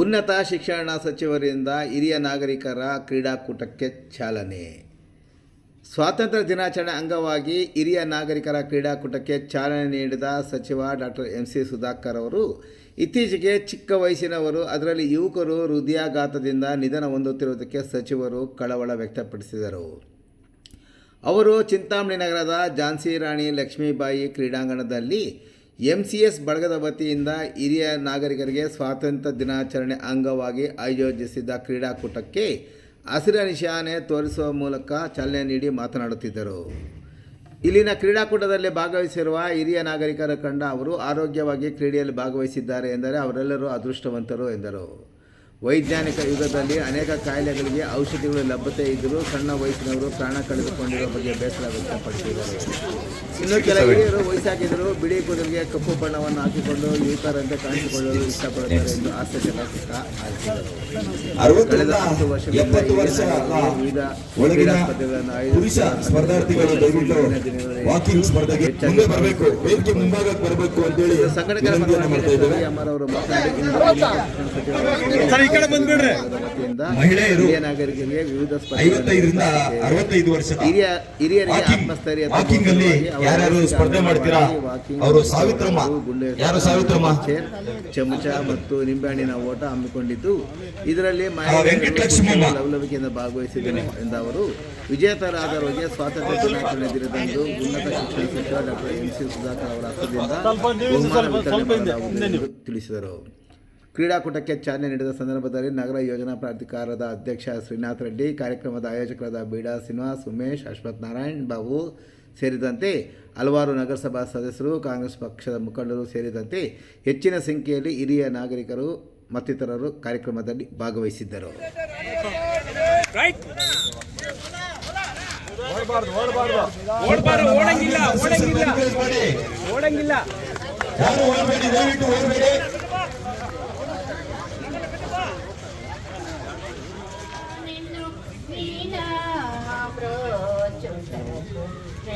ಉನ್ನತ ಶಿಕ್ಷಣ ಸಚಿವರಿಂದ ಹಿರಿಯ ನಾಗರಿಕರ ಕ್ರೀಡಾಕೂಟಕ್ಕೆ ಚಾಲನೆ. ಸ್ವಾತಂತ್ರ್ಯ ದಿನಾಚರಣೆ ಅಂಗವಾಗಿ ಹಿರಿಯ ನಾಗರಿಕರ ಕ್ರೀಡಾಕೂಟಕ್ಕೆ ಚಾಲನೆ ನೀಡಿದ ಸಚಿವ ಡಾಕ್ಟರ್ ಎಂ ಸಿ ಸುಧಾಕರ್ ಅವರು, ಇತ್ತೀಚೆಗೆ ಚಿಕ್ಕ ವಯಸ್ಸಿನವರು, ಅದರಲ್ಲಿ ಯುವಕರು ಹೃದಯಾಘಾತದಿಂದ ನಿಧನ ಹೊಂದುತ್ತಿರುವುದಕ್ಕೆ ಸಚಿವರು ಕಳವಳ ವ್ಯಕ್ತಪಡಿಸಿದರು. ಅವರು ಚಿಂತಾಮಣಿ ನಗರದ ಝಾನ್ಸಿ ರಾಣಿ ಲಕ್ಷ್ಮೀಬಾಯಿ ಕ್ರೀಡಾಂಗಣದಲ್ಲಿ ಎಂ ಸಿ ಬಳಗದ ವತಿಯಿಂದ ಹಿರಿಯ ನಾಗರಿಕರಿಗೆ ಸ್ವಾತಂತ್ರ್ಯ ದಿನಾಚರಣೆ ಅಂಗವಾಗಿ ಆಯೋಜಿಸಿದ್ದ ಕ್ರೀಡಾಕೂಟಕ್ಕೆ ಹಸಿರ ನಿಶಾನೆ ತೋರಿಸುವ ಮೂಲಕ ಚಾಲನೆ ನೀಡಿ ಮಾತನಾಡುತ್ತಿದ್ದರು. ಇಲ್ಲಿನ ಕ್ರೀಡಾಕೂಟದಲ್ಲಿ ಭಾಗವಹಿಸಿರುವ ಹಿರಿಯ ನಾಗರಿಕರ ಕಂಡ ಅವರು ಆರೋಗ್ಯವಾಗಿ ಕ್ರೀಡೆಯಲ್ಲಿ ಭಾಗವಹಿಸಿದ್ದಾರೆ ಎಂದರೆ ಅವರೆಲ್ಲರೂ ಅದೃಷ್ಟವಂತರು ಎಂದರು. ವೈಜ್ಞಾನಿಕ ಯುಗದಲ್ಲಿ ಅನೇಕ ಕಾಯಿಲೆಗಳಿಗೆ ಔಷಧಿಗಳು ಲಭ್ಯತೆ ಇದ್ದರೂ ಸಣ್ಣ ವಯಸ್ಸಿನವರು ಪ್ರಾಣ ಕಳೆದುಕೊಂಡಿರುವ ಬಗ್ಗೆ ಬೇಸರ ವ್ಯಕ್ತಪಡಿಸಿದ್ದಾರೆ. ಇನ್ನು ಕೆಲ ಹಿರಿಯರು ವಯಸ್ಸಾಗಿದ್ದರೂ ಬಿಳಿ ಕೂದಲಿಗೆ ಕಪ್ಪು ಬಣ್ಣವನ್ನು ಹಾಕಿಕೊಂಡು ಯುವಕರಂತೆ ಕಾಣಿಸಿಕೊಳ್ಳಲು ಇಷ್ಟಪಡುತ್ತಾರೆ ಎಂದು ಆಶ್ಚರ್ಯ ಸಂಘಟನೆ ಕಳೆದ ಹತ್ತು ವರ್ಷಗಳಿಂದ ವಿವಿಧ ಸಂಘಟಕರ ಮಾತನಾಡಿ ಇಂದು ಬಂದ್ಬಿಡ್ರೆ. ಮಹಿಳೆಯರು ಹಿರಿಯ ನಾಗರಿಕರಿಗೆ ವಿವಿಧ ಐವತ್ತೈದರಿಂದ ಅರವತ್ತೈದು ವರ್ಷ ಹಿರಿಯ ಹಿರಿಯರಿಗೆ ವಾಕಿಂಗ್ ಆತ್ಮಸ್ಥೈರ್ಯ ವಾಕಿಂಗ್ ಅಲ್ಲಿ ಯಾರ್ಯಾರು ಸ್ಪರ್ಧೆ ಮಾಡ್ತೀರಾ? ಅವರು ಸಾವಿತ್ರಮ್ಮ. ಯಾರು ಸಾವಿತ್ರಮ್ಮ? ಚಮಚ ಮತ್ತು ನಿಂಬೆಹಣ್ಣಿನ ಓಟ ಹಮ್ಮಿಕೊಂಡಿದ್ದು. ಇದರಲ್ಲಿ. ಲವಲವಿಕೆಯಿಂದ ಭಾಗವಹಿಸಿದ್ದೇನೆ ಎಂದ ಅವರು ವಿಜೇತರಾದವರಿಗೆ ಸ್ವಾತಂತ್ರ್ಯ ದಿನಾಚರಣೆ ದಿನದಂದು ಉನ್ನತ ಶಿಕ್ಷಣ ಸಚಿವ ಡಾಕ್ಟರ್ ಎನ್ ಸಿ ಸುಧಾಕರ್ ಅವರ ಹಸ್ತದಿಂದ ತಿಳಿಸಿದರು. ಕ್ರೀಡಾಕೂಟಕ್ಕೆ ಚಾಲನೆ ನೀಡಿದ ಸಂದರ್ಭದಲ್ಲಿ ನಗರ ಯೋಜನಾ ಪ್ರಾಧಿಕಾರದ ಅಧ್ಯಕ್ಷ ಶ್ರೀನಾಥ್ ರೆಡ್ಡಿ, ಕಾರ್ಯಕ್ರಮದ ಆಯೋಜಕರಾದ ಬೀಡಾ ಶ್ರೀನಿವಾಸ್ ಉಮೇಶ್ ಅಶ್ವಥ್ ನಾರಾಯಣ್ ಬಾಬು ಸೇರಿದಂತೆ ಹಲವಾರು ನಗರಸಭಾ ಸದಸ್ಯರು, ಕಾಂಗ್ರೆಸ್ ಪಕ್ಷದ ಮುಖಂಡರು ಸೇರಿದಂತೆ ಹೆಚ್ಚಿನ ಸಂಖ್ಯೆಯಲ್ಲಿ ಹಿರಿಯ ನಾಗರಿಕರು ಮತ್ತಿತರರು ಕಾರ್ಯಕ್ರಮದಲ್ಲಿ ಭಾಗವಹಿಸಿದ್ದರು.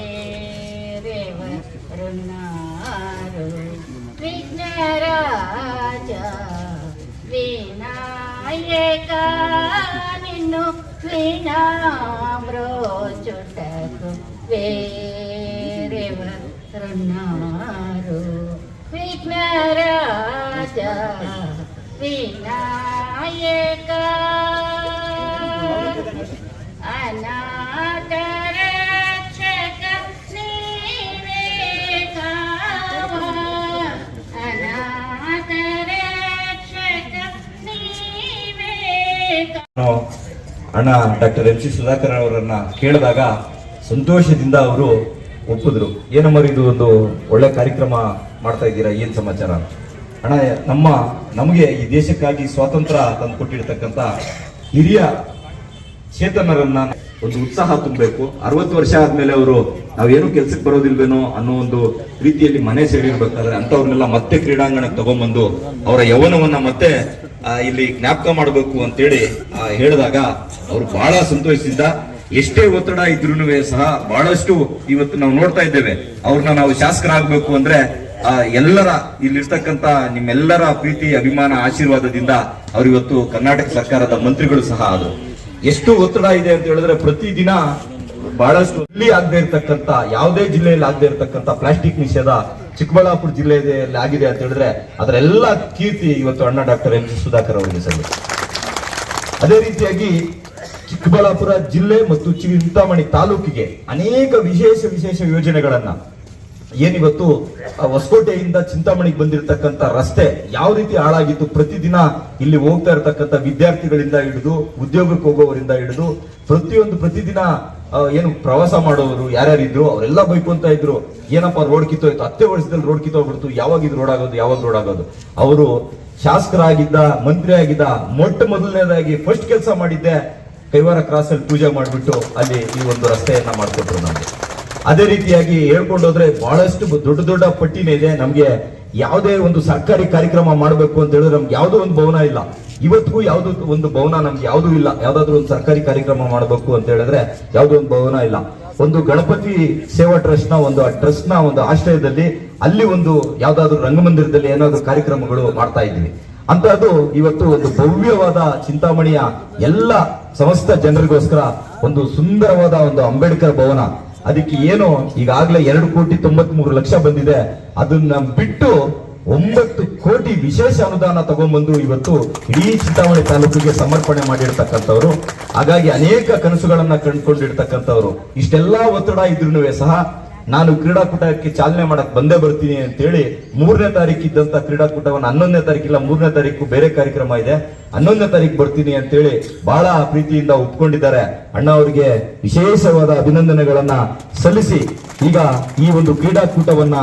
ప్రేరెవరున్నారు విఘ్నరాజ వినాయక నిన్ను వీణామ్రోచుటకు వేరెవరున్నారు విఘ్నరాజ వినాయక ಅಣ್ಣ ಡಾಕ್ಟರ್ ಎಂ ಸಿ ಸುಧಾಕರ್ ಅವರನ್ನ ಕೇಳಿದಾಗ ಸಂತೋಷದಿಂದ ಅವರು ಒಪ್ಪಿದ್ರು. ಏನಮ್ಮ ಇದು ಒಂದು ಒಳ್ಳೆ ಕಾರ್ಯಕ್ರಮ ಮಾಡ್ತಾ ಇದ್ದೀರಾ? ಏನ್ ಸಮಾಚಾರ ಅಣ್ಣ, ನಮ್ಮ, ನಮಗೆ ಈ ದೇಶಕ್ಕಾಗಿ ಸ್ವಾತಂತ್ರ್ಯ ತಂದು ಕೊಟ್ಟಿರ್ತಕ್ಕಂಥ ಹಿರಿಯ ಚೇತನರನ್ನ ಒಂದು ಉತ್ಸಾಹ ತುಂಬಬೇಕು. ಅರವತ್ತು ವರ್ಷ ಆದ್ಮೇಲೆ ಅವರು ನಾವೇನು ಕೆಲ್ಸಕ್ಕೆ ಬರೋದಿಲ್ವೇನೋ ಅನ್ನೋ ಒಂದು ರೀತಿಯಲ್ಲಿ ಮನೆ ಸೇರಿರ್ಬೇಕಾದ್ರೆ ಅಂತವ್ರನ್ನೆಲ್ಲ ಮತ್ತೆ ಕ್ರೀಡಾಂಗಣಕ್ಕೆ ತಗೊಂಡ್ಬಂದು ಅವರ ಯೌವನವನ್ನ ಮತ್ತೆ ಇಲ್ಲಿ ಜ್ಞಾಪಕ ಮಾಡಬೇಕು ಅಂತೇಳಿ ಹೇಳಿದಾಗ ಅವರು ಬಹಳ ಸಂತೋಷದಿಂದ ಎಷ್ಟೇ ಒತ್ತಡ ಇದ್ರೂ ಸಹ ಬಹಳಷ್ಟು ಇವತ್ತು ನಾವು ನೋಡ್ತಾ ಇದ್ದೇವೆ. ಅವ್ರನ್ನ ನಾವು ಶಾಸಕರಾಗಬೇಕು ಅಂದ್ರೆ ಆ, ಎಲ್ಲರ ಇಲ್ಲಿರ್ತಕ್ಕಂತ ನಿಮ್ಮೆಲ್ಲರ ಪ್ರೀತಿ ಅಭಿಮಾನ ಆಶೀರ್ವಾದದಿಂದ ಅವ್ರು ಇವತ್ತು ಕರ್ನಾಟಕ ಸರ್ಕಾರದ ಮಂತ್ರಿಗಳು ಸಹ ಆದ್ರು. ಎಷ್ಟು ಒತ್ತಡ ಇದೆ ಅಂತ ಹೇಳಿದ್ರೆ ಪ್ರತಿದಿನ ಬಹಳಷ್ಟು ಇಲ್ಲಿ ಆಗದೆ ಇರತಕ್ಕಂತ ಯಾವುದೇ ಜಿಲ್ಲೆಯಲ್ಲಿ ಆಗದೆ ಇರತಕ್ಕಂತ ಪ್ಲಾಸ್ಟಿಕ್ ನಿಷೇಧ ಚಿಕ್ಕಬಳ್ಳಾಪುರ ಜಿಲ್ಲೆಯಲ್ಲಿ ಆಗಿದೆ ಅಂತ ಹೇಳಿದ್ರೆ ಅದರೆಲ್ಲ ಕೀರ್ತಿ ಇವತ್ತು ಅಣ್ಣ ಡಾಕ್ಟರ್ ಎಂ ಸುಧಾಕರ್ ಅವರಿಗೆ ಸಲ್ಲಿ ಅದೇ ರೀತಿಯಾಗಿ ಚಿಕ್ಕಬಳ್ಳಾಪುರ ಜಿಲ್ಲೆ ಮತ್ತು ಚಿಂತಾಮಣಿ ತಾಲೂಕಿಗೆ ಅನೇಕ ವಿಶೇಷ ವಿಶೇಷ ಯೋಜನೆಗಳನ್ನ ಏನಿವತ್ತು ಹೊಸಕೋಟೆಯಿಂದ ಚಿಂತಾಮಣಿಗೆ ಬಂದಿರತಕ್ಕಂತ ರಸ್ತೆ ಯಾವ ರೀತಿ ಹಾಳಾಗಿತ್ತು ಪ್ರತಿದಿನ ಇಲ್ಲಿ ಹೋಗ್ತಾ ಇರತಕ್ಕಂತ ವಿದ್ಯಾರ್ಥಿಗಳಿಂದ ಹಿಡಿದು, ಉದ್ಯೋಗಕ್ಕೆ ಹೋಗೋವರಿಂದ ಹಿಡಿದು, ಪ್ರತಿಯೊಂದು ಪ್ರತಿದಿನ ಏನು ಪ್ರವಾಸ ಮಾಡೋರು ಯಾರ್ಯಾರಿದ್ರು ಅವರೆಲ್ಲ ಬೈಕೊಂತ ಇದ್ರು. ಏನಪ್ಪ ರೋಡ್ ಕಿತ್ತೋಯ್ತು. ಹತ್ತೆ ವರ್ಷದಲ್ಲಿ ರೋಡ್ ಕಿತ್ತೋಗ್ಬಿಡ್ತು. ಯಾವಾಗ ಇದು ರೋಡ್ ಆಗೋದು, ಯಾವಾಗ ರೋಡ್ ಆಗೋದು? ಅವರು ಶಾಸಕರಾಗಿದ್ದ ಮಂತ್ರಿ ಆಗಿದ್ದ ಮೊಟ್ಟ ಮೊದಲನೇದಾಗಿ ಫಸ್ಟ್ ಕೆಲಸ ಮಾಡಿದ್ದೆ, ಕೈವಾರ ಕ್ರಾಸ್ ಅಲ್ಲಿ ಪೂಜೆ ಮಾಡಿಬಿಟ್ಟು ಅಲ್ಲಿ ಈ ಒಂದು ರಸ್ತೆಯನ್ನ ಮಾಡ್ಕೊಟ್ರು ನಮಗೆ. ಅದೇ ರೀತಿಯಾಗಿ ಹೇಳ್ಕೊಂಡೋದ್ರೆ ಬಹಳಷ್ಟು ದೊಡ್ಡ ದೊಡ್ಡ ಪಟ್ಟಿನೇ ಇದೆ. ನಮಗೆ ಯಾವುದೇ ಒಂದು ಸರ್ಕಾರಿ ಕಾರ್ಯಕ್ರಮ ಮಾಡಬೇಕು ಅಂತ ಹೇಳಿದ್ರೆ ನಮ್ಗೆ ಯಾವುದೋ ಒಂದು ಭವನ ಇಲ್ಲ. ಇವತ್ತಿಗೂ ಯಾವ್ದು ಒಂದು ಭವನ ನಮ್ಗೆ ಯಾವ್ದು ಇಲ್ಲ. ಯಾವ್ದಾದ್ರು ಒಂದು ಸರ್ಕಾರಿ ಕಾರ್ಯಕ್ರಮ ಮಾಡಬೇಕು ಅಂತ ಹೇಳಿದ್ರೆ ಯಾವ್ದು ಒಂದು ಭವನ ಇಲ್ಲ. ಒಂದು ಗಣಪತಿ ಸೇವಾ ಟ್ರಸ್ಟ್ನ ಒಂದು ಟ್ರಸ್ಟ್ನ ಒಂದು ಆಶ್ರಯದಲ್ಲಿ ಅಲ್ಲಿ ಒಂದು ಯಾವ್ದಾದ್ರು ರಂಗಮಂದಿರದಲ್ಲಿ ಏನಾದ್ರು ಕಾರ್ಯಕ್ರಮಗಳು ಮಾಡ್ತಾ ಇದ್ವಿ. ಅದು ಇವತ್ತು ಒಂದು ಭವ್ಯವಾದ ಚಿಂತಾಮಣಿಯ ಎಲ್ಲ ಸಮಸ್ತ ಜನರಿಗೋಸ್ಕರ ಒಂದು ಸುಂದರವಾದ ಒಂದು ಅಂಬೇಡ್ಕರ್ ಭವನ. ಅದಕ್ಕೆ ಏನು ಈಗಾಗಲೇ ಎರಡು ಕೋಟಿ ತೊಂಬತ್ ಮೂರು ಲಕ್ಷ ಬಂದಿದೆ. ಅದನ್ನ ಬಿಟ್ಟು ಒಂಬತ್ತು ಕೋಟಿ ವಿಶೇಷ ಅನುದಾನ ತಗೊಂಡ್ಬಂದು ಇವತ್ತು ಇಡೀ ಚಿಂತಾಮಣಿ ತಾಲೂಕಿಗೆ ಸಮರ್ಪಣೆ ಮಾಡಿರ್ತಕ್ಕಂಥವ್ರು. ಹಾಗಾಗಿ ಅನೇಕ ಕನಸುಗಳನ್ನ ಕಂಡುಕೊಂಡಿರ್ತಕ್ಕಂಥವ್ರು. ಇಷ್ಟೆಲ್ಲಾ ಒತ್ತಡ ಇದ್ರೂ ಸಹ ನಾನು ಕ್ರೀಡಾಕೂಟಕ್ಕೆ ಚಾಲನೆ ಮಾಡಕ್ ಬಂದೇ ಬರ್ತೀನಿ ಅಂತೇಳಿ ಮೂರನೇ ತಾರೀಕು ಇದ್ದಂತ ಕ್ರೀಡಾಕೂಟವನ್ನು ಹನ್ನೊಂದನೇ ತಾರೀಕಿಲ್ಲ ಮೂರನೇ ತಾರೀಕು ಬೇರೆ ಕಾರ್ಯಕ್ರಮ ಇದೆ. ಹನ್ನೊಂದನೇ ತಾರೀಕು ಬರ್ತೀನಿ ಅಂತೇಳಿ ಬಹಳ ಪ್ರೀತಿಯಿಂದ ಒಪ್ಕೊಂಡಿದ್ದಾರೆ. ಅಣ್ಣ ಅವರಿಗೆ ವಿಶೇಷವಾದ ಅಭಿನಂದನೆಗಳನ್ನ ಸಲ್ಲಿಸಿ ಈಗ ಈ ಒಂದು ಕ್ರೀಡಾಕೂಟವನ್ನ